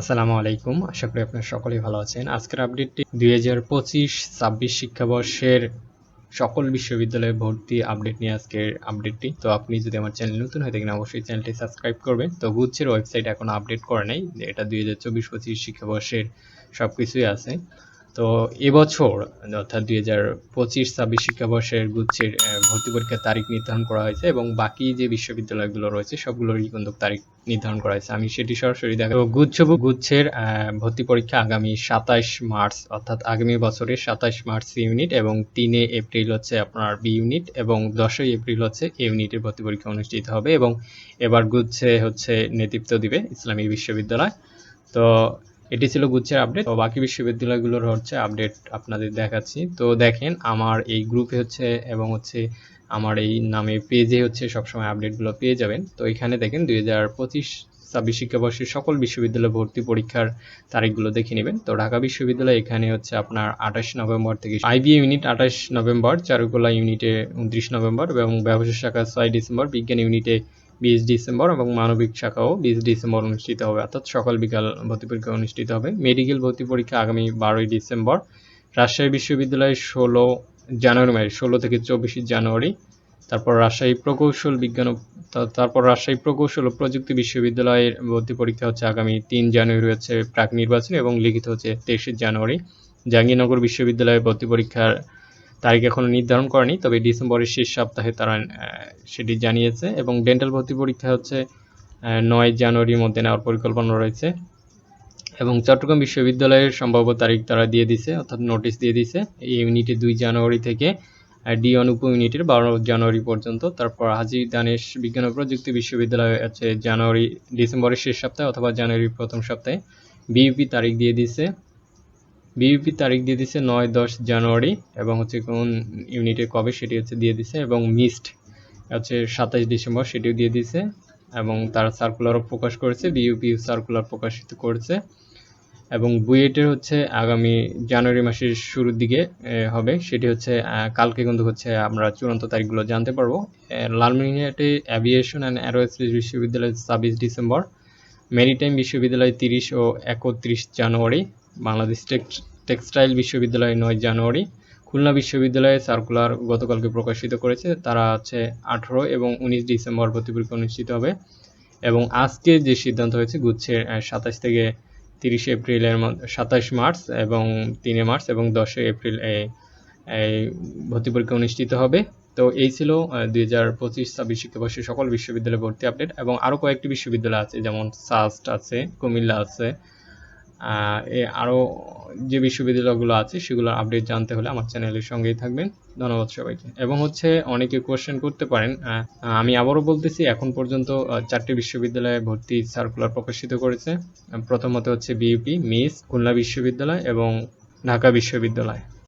আসসালামু আলাইকুম, আশা করি আপনারা সকলেই ভালো আছেন। আজকের আপডেটটি দুই হাজার পঁচিশ ছাব্বিশ শিক্ষাবর্ষের সকল বিশ্ববিদ্যালয়ে ভর্তি আপডেট নিয়ে আজকের আপডেটটি তো আপনি যদি আমার চ্যানেল নতুন হয়ে থাকেন, অবশ্যই চ্যানেলটি সাবস্ক্রাইব করবেন। তো গুচ্ছের ওয়েবসাইট এখন আপডেট করে নাই, এটা দুই হাজার চব্বিশ পঁচিশ শিক্ষাবর্ষের সব কিছুই আছে। তো এবছর, অর্থাৎ দুই হাজার পঁচিশ ছাব্বিশ শিক্ষাবর্ষের গুচ্ছের ভর্তি পরীক্ষার তারিখ নির্ধারণ করা হয়েছে এবং বাকি যে বিশ্ববিদ্যালয়গুলো রয়েছে সবগুলোরই কিন্তু তারিখ নির্ধারণ করা হয়েছে। আমি সেটি সরাসরি দেখা গুচ্ছ গুচ্ছের ভর্তি পরীক্ষা আগামী সাতাশ মার্চ, অর্থাৎ আগামী বছরের সাতাশ মার্চ সি ইউনিট এবং তিনে এপ্রিল হচ্ছে আপনার বি ইউনিট এবং দশই এপ্রিল হচ্ছে এ ইউনিটের ভর্তি পরীক্ষা অনুষ্ঠিত হবে এবং এবার গুচ্ছে হচ্ছে নেতৃত্ব দিবে ইসলামী বিশ্ববিদ্যালয়। তো এটি ছিল গুচ্ছের আপডেট তো বাকি বিশ্ববিদ্যালয়গুলোর হচ্ছে আপডেট আপনাদের দেখাচ্ছি। তো দেখেন, আমার এই গ্রুপে হচ্ছে এবং হচ্ছে আমার এই নামে পেজে হচ্ছে সবসময় আপডেটগুলো পেয়ে যাবেন। তো এখানে দেখেন, দুই হাজার পঁচিশ ছাব্বিশ শিক্ষাবর্ষের সকল বিশ্ববিদ্যালয় ভর্তি পরীক্ষার তারিখগুলো দেখে নেবেন। তো ঢাকা বিশ্ববিদ্যালয় এখানে হচ্ছে আপনার আঠাশ নভেম্বর থেকে আইবি ইউনিট আঠাশ নভেম্বর, চারুকলা ইউনিটে উনত্রিশ নভেম্বর এবং ব্যবসা শাখা ছয় ডিসেম্বর, বিজ্ঞান ইউনিটে বিশ ডিসেম্বর এবং মানবিক শাখাও বিশ ডিসেম্বর অনুষ্ঠিত হবে, অর্থাৎ সকাল বিকাল ভর্তি পরীক্ষা অনুষ্ঠিত হবে। মেডিকেল ভর্তি পরীক্ষা আগামী বারোই ডিসেম্বর। রাজশাহী বিশ্ববিদ্যালয়ে ষোলো জানুয়ারি মাস ষোলো থেকে চব্বিশে জানুয়ারি। তারপর রাজশাহী প্রকৌশল বিজ্ঞান তারপর রাজশাহী প্রকৌশল ও প্রযুক্তি বিশ্ববিদ্যালয়ের ভর্তি পরীক্ষা হচ্ছে আগামী তিন জানুয়ারি হচ্ছে প্রাক নির্বাচন এবং লিখিত হচ্ছে তেইশে জানুয়ারি। জাহাঙ্গীরনগর বিশ্ববিদ্যালয়ে ভর্তি পরীক্ষার তারিখ এখনও নির্ধারণ করেনি, তবে ডিসেম্বরের শেষ সপ্তাহে তারা সেটি জানিয়েছে এবং ডেন্টাল ভর্তি পরীক্ষা হচ্ছে নয় জানুয়ারির মধ্যে নেওয়ার পরিকল্পনা রয়েছে এবং চট্টগ্রাম বিশ্ববিদ্যালয়ের সম্ভাব্য তারিখ তারা দিয়ে দিছে, অর্থাৎ নোটিশ দিয়ে দিছে। এই ইউনিটে দুই জানুয়ারি থেকে ডি অনুপ ইউনিটের বারো জানুয়ারি পর্যন্ত। তারপর হাজি দানেশ বিজ্ঞান ও প্রযুক্তি বিশ্ববিদ্যালয় আছে জানুয়ারি, ডিসেম্বরের শেষ সপ্তাহে অথবা জানুয়ারির প্রথম সপ্তাহে। বিইপি তারিখ দিয়ে দিছে। বিইপি তারিখ দিয়ে দিছে নয় দশ জানুয়ারি এবং হচ্ছে কোন ইউনিটে কবে সেটি হচ্ছে দিয়ে দিছে এবং মিসড হচ্ছে সাতাশ ডিসেম্বর সেটিও দিয়ে দিছে এবং তারা সার্কুলারও প্রকাশ করেছে বিইউপি সার্কুলার প্রকাশিত করেছে এবং বুয়েটের হচ্ছে আগামী জানুয়ারি মাসের শুরুর দিকে হবে। সেটি হচ্ছে কালকে কিন্তু হচ্ছে আমরা চূড়ান্ত তারিখগুলো জানতে পারব। এ, লালমনিরহাটে অ্যাভিয়েশন অ্যান্ড অ্যারোস্পেস বিশ্ববিদ্যালয় ছাব্বিশ ডিসেম্বর মেরিটাইম বিশ্ববিদ্যালয় তিরিশ ও একত্রিশ জানুয়ারি বাংলাদেশ টেক্স- টেক্সটাইল বিশ্ববিদ্যালয় নয় জানুয়ারি, খুলনা বিশ্ববিদ্যালয়ে সার্কুলার গতকালকে প্রকাশিত করেছে। তারা হচ্ছে আঠেরো এবং উনিশ ডিসেম্বর ভর্তি পরীক্ষা অনুষ্ঠিত হবে এবং আজকে যে সিদ্ধান্ত হয়েছে, গুচ্ছে সাতাশ থেকে তিরিশে এপ্রিলের সাতাশ মার্চ এবং তিনে মার্চ এবং দশই এপ্রিল এই এই ভর্তি পরীক্ষা অনুষ্ঠিত হবে। তো এই ছিল দুই হাজার পঁচিশ ছাব্বিশ শিক্ষাবর্ষে সকল বিশ্ববিদ্যালয়ে ভর্তি আপডেট এবং আরও কয়েকটি বিশ্ববিদ্যালয় আছে যেমন সাস্ট আছে, কুমিল্লা আছে আরও যে বিশ্ববিদ্যালয়গুলো আছে, সেগুলোর আপডেট জানতে হলে আমার চ্যানেলের সঙ্গেই থাকবেন। ধন্যবাদ সবাইকে। এবং হচ্ছে অনেকে কোয়েশ্চেন করতে পারেন আমি আবারও বলতেছি, এখন পর্যন্ত চারটি বিশ্ববিদ্যালয়ে ভর্তি সার্কুলার প্রকাশিত করেছে। প্রথমত হচ্ছে বিইউপি মিস খুলনা বিশ্ববিদ্যালয় এবং ঢাকা বিশ্ববিদ্যালয়।